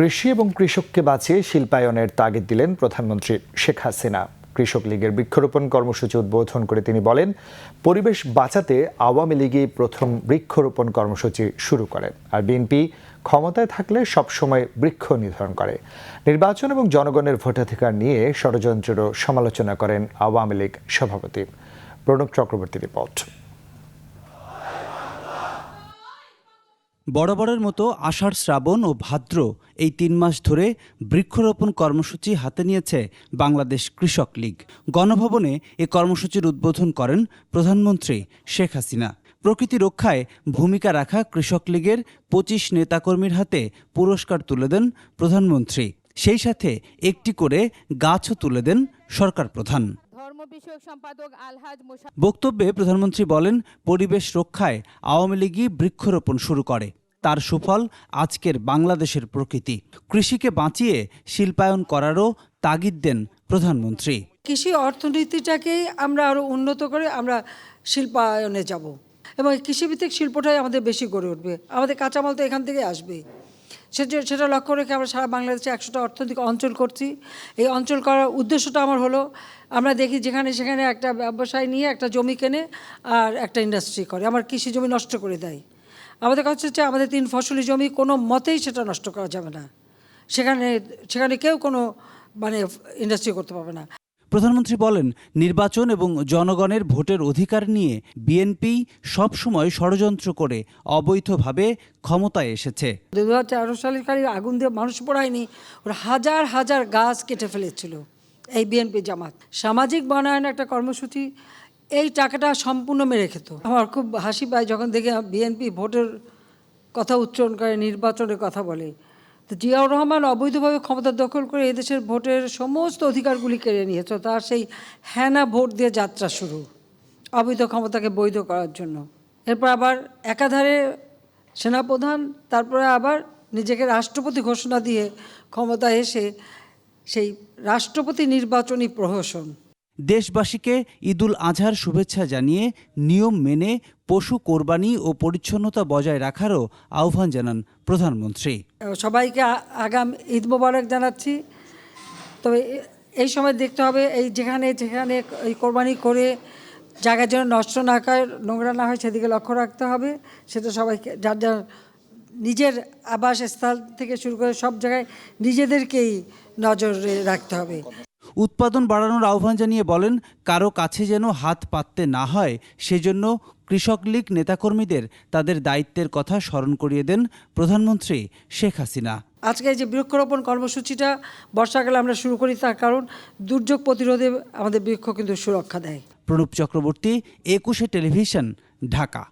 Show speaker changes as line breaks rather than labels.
কৃষি এবং কৃষককে বাঁচিয়ে শিল্পায়নের তাগিদ দিলেন প্রধানমন্ত্রী শেখ হাসিনা। কৃষক লীগের বৃক্ষরোপণ কর্মসূচি উদ্বোধন করে তিনি বলেন, পরিবেশ বাঁচাতে আওয়ামী লীগই প্রথম বৃক্ষরোপণ কর্মসূচি শুরু করে আর বিএনপি ক্ষমতায় থাকলে সবসময় বৃক্ষ নির্ধারণ করে। নির্বাচন এবং জনগণের ভোটাধিকার নিয়ে ষড়যন্ত্রেরও সমালোচনা করেন আওয়ামী লীগ সভাপতি। প্রণব চক্রবর্তী রিপোর্ট।
বরাবরের মতো আষাঢ় শ্রাবণ ও ভাদ্র এই তিন মাস ধরে বৃক্ষরোপণ কর্মসূচি হাতে নিয়েছে বাংলাদেশ কৃষক লীগ। গণভবনে এ কর্মসূচির উদ্বোধন করেন প্রধানমন্ত্রী শেখ হাসিনা। প্রকৃতি রক্ষায় ভূমিকা রাখা কৃষক লীগের পঁচিশ নেতাকর্মীর হাতে পুরস্কার তুলে দেন প্রধানমন্ত্রী। সেই সাথে একটি করে গাছও তুলে দেন সরকার প্রধান। বক্তব্যে প্রধানমন্ত্রী বলেন পরিবেশ রক্ষায় আওয়ামী লীগই বৃক্ষরোপণ শুরু করে। তার সুফল আজকের বাংলাদেশের প্রকৃতি। কৃষিকে বাঁচিয়ে শিল্পায়ন করারও তাগিদ দেন প্রধানমন্ত্রী।
কৃষি অর্থনীতিটাকে আমরা আরও উন্নত করে আমরা শিল্পায়নে যাব। এবং কৃষিভিত্তিক শিল্পটাই আমাদের বেশি গড়ে উঠবে। আমাদের কাঁচামাল তো এখান থেকে আসবে। সেটা সেটা লক্ষ্য রেখে আমরা সারা বাংলাদেশে একশোটা অর্থনৈতিক অঞ্চল করছি। এই অঞ্চল করার উদ্দেশ্যটা আমার হলো, আমরা দেখি যেখানে, সেখানে একটা ব্যবসায় নিয়ে একটা জমি কেনে আর একটা ইন্ডাস্ট্রি করে। আমার কৃষি জমি নষ্ট করে দেয়। আমাদের কাছে হচ্ছে আমাদের তিন ফসলি জমি কোনো মতেই সেটা নষ্ট করা যাবে না। সেখানে সেখানে কেউ কোনো মানে ইন্ডাস্ট্রি করতে পারবে না।
প্রধানমন্ত্রী বলেন নির্বাচন এবং জনগণের ভোটের অধিকার নিয়ে বিএনপি সবসময় ষড়যন্ত্র করে অবৈধভাবে ক্ষমতায় এসেছে।
দু হাজার তেরো সালের কালে আগুন দিয়ে মানুষ পড়ায়নি ওরা হাজার হাজার গাছ কেটে ফেলেছিল এই বিএনপি জামাত। সামাজিক বনায়ন একটা কর্মসূচি এই টাকাটা সম্পূর্ণ মেরে খেত। আমার খুব হাসি পায় যখন দেখি বিএনপি ভোটের কথা উচ্চারণ করে নির্বাচনের কথা বলে। তো জিয়াউর রহমান অবৈধভাবে ক্ষমতা দখল করে এদেশের ভোটের সমস্ত অধিকারগুলি কেড়ে নিয়েছে। তার সেই হ্যানা ভোট দিয়ে যাত্রা শুরু, অবৈধ ক্ষমতাকে বৈধ করার জন্য। এরপর আবার একাধারে সেনাপ্রধান, তারপরে আবার নিজেকে রাষ্ট্রপতি ঘোষণা দিয়ে ক্ষমতা এসে সেই রাষ্ট্রপতি নির্বাচনী প্রহসন।
দেশবাসীকে ঈদুল আজহার শুভেচ্ছা জানিয়ে নিয়ম মেনে পশু কোরবানি ও পরিচ্ছন্নতা বজায় রাখারও আহ্বান জানান প্রধানমন্ত্রী।
সবাইকে আগাম ঈদ মোবারক জানাচ্ছি। তবে এই সময় দেখতে হবে, এই যেখানে যেখানে এই কোরবানি করে জায়গা যেন নষ্ট না হয় নোংরা না হয় সেদিকে লক্ষ্য রাখতে হবে। সেটা সবাইকে, যার যার নিজের আবাসস্থল থেকে শুরু করে সব জায়গায় নিজেদেরকেই নজরে রাখতে হবে।
উৎপাদন বাড়ানোর আহ্বান জানিয়ে বলেন কারও কাছে যেন হাত পাততে না হয় সেজন্য কৃষক লীগ নেতাকর্মীদের তাদের দায়িত্বের কথা স্মরণ করিয়ে দেন প্রধানমন্ত্রী শেখ হাসিনা।
আজকে এই যে বৃক্ষরোপণ কর্মসূচিটা বর্ষাকালে আমরা শুরু করি তার কারণ দুর্যোগ প্রতিরোধে আমাদের বৃক্ষ কিন্তু সুরক্ষা দেয়।
প্রণব চক্রবর্তী একুশে টেলিভিশন ঢাকা।